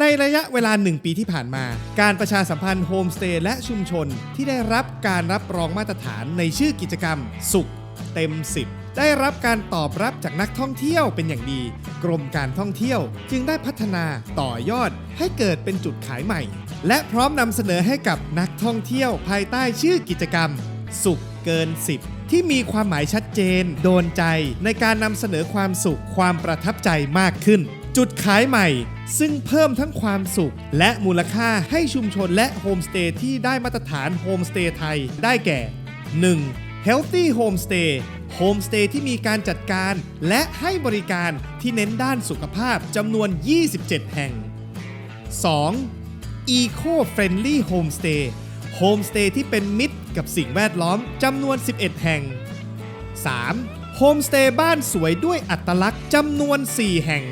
ในระยะเวลา 1 ปีที่ผ่านมา การประชาสัมพันธ์โฮมสเตย์และชุมชน ที่ได้รับการรับรองมาตรฐานในชื่อกิจกรรม สุข เต็ม 10ได้รับการตอบรับจากนักท่องเที่ยวเป็นอย่างดี กรมการท่องเที่ยว จึงได้พัฒนาต่อยอดให้เกิดเป็นจุดขายใหม่ และพร้อมนำเสนอให้กับนักท่องเที่ยวภายใต้ชื่อกิจกรรม สุขเกิน 10 ที่มีความหมายชัดเจน โดนใจในการนำเสนอความสุขความประทับใจมากขึ้น จุดขายใหม่ ซึ่งเพิ่มทั้งความสุข และมูลค่าให้ชุมชนและโฮมสเตย์ที่ได้มาตรฐานโฮมสเตย์ไทยได้แก่ 1. Healthy Homestay โฮมสเตย์ที่มีการจัดการและให้บริการที่เน้นด้านสุขภาพจำนวน 27 แห่ง 2. Eco Friendly Homestay โฮมสเตย์ที่เป็นมิตรกับสิ่งแวดล้อมจำนวน 11 แห่ง 3. โฮมสเตย์บ้านสวยด้วยอัตลักษณ์จำนวน 4 แห่ง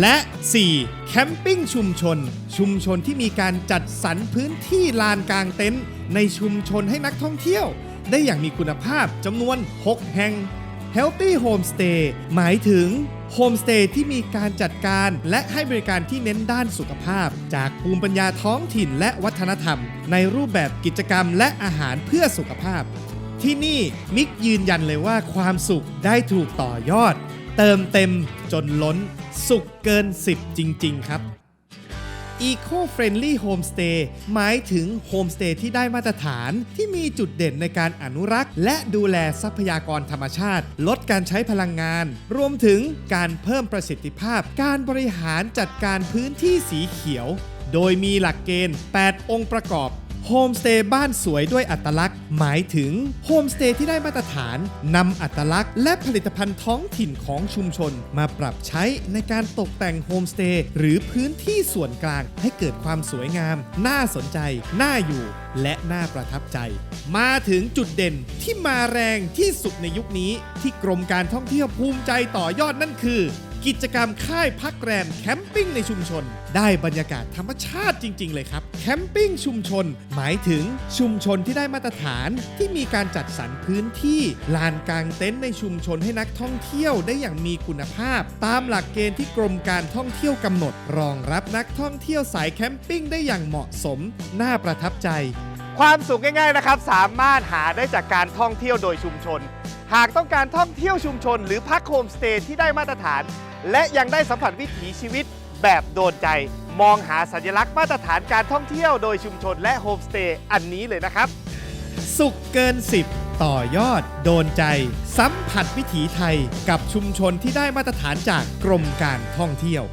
และ 4. แคมปิ้งชุมชน ชุมชนที่มีการจัดสรรพื้นที่ลานกลางเต็นท์ในชุมชนให้นักท่องเที่ยว ได้อย่างมีคุณภาพจำนวน 6 แห่ง Healthy Homestay หมายถึงโฮมสเตย์ที่มีการจัดการและให้บริการที่เน้นด้านสุขภาพ จากภูมิปัญญาท้องถิ่นและวัฒนธรรม ในรูปแบบกิจกรรมและอาหารเพื่อสุขภาพ ที่นี่มิกยืนยันเลยว่าความสุขได้ถูกต่อยอด เติมเต็ม จนล้น สุขเกิน 10 จริง ๆ ครับ Eco Friendly Homestay หมายถึงโฮมสเตย์ที่ได้มาตรฐานที่มีจุดเด่นในการอนุรักษ์ และดูแลทรัพยากรธรรมชาติ ลดการใช้พลังงาน รวมถึงการเพิ่มประสิทธิภาพ การบริหารจัดการพื้นที่สีเขียว โดยมีหลักเกณฑ์ 8 องค์ประกอบ โฮมสเตย์บ้านสวยด้วยอัตลักษณ์ หมายถึงโฮมสเตย์ที่ได้มาตรฐานนำอัตลักษณ์ และผลิตภัณฑ์ท้องถิ่นของชุมชน มาปรับใช้ในการตกแต่งโฮมสเตย์หรือพื้นที่ส่วนกลางให้เกิดความสวยงาม น่าสนใจ น่าอยู่ และน่าประทับใจ มาถึงจุดเด่นที่มาแรงที่สุดในยุคนี้ที่กรมการท่องเที่ยวภูมิใจต่อยอดนั่นคือ กิจกรรมค่ายพักแรมแคมปิ้งในชุมชน ได้บรรยากาศธรรมชาติจริง ๆ เลยครับ แคมปิ้งชุมชน หมายถึงชุมชนที่ได้มาตรฐานที่มีการจัดสรรพื้นที่ลานกลางเต็นท์ในชุมชนให้นักท่องเที่ยวได้อย่างมีคุณภาพ ตามหลักเกณฑ์ที่กรมการท่องเที่ยวกำหนด รองรับนักท่องเที่ยวสายแคมปิ้งได้อย่างเหมาะสม น่าประทับใจ ความสุขง่ายๆนะครับ สามารถหาได้จากการท่องเที่ยวโดยชุมชน หากต้องการท่องเที่ยวชุมชน หรือพักโฮมสเตย์ที่ได้มาตรฐาน และยังได้สัมผัสวิถีชีวิตแบบโดนใจ มองหาสัญลักษณ์มาตรฐานการท่องเที่ยวโดยชุมชนและโฮมสเตย์อันนี้เลยนะครับ สุขเกิน 10 ต่อยอด โดนใจ สัมผัสวิถีไทยกับชุมชนที่ได้มาตรฐานจากกรมการท่องเที่ยว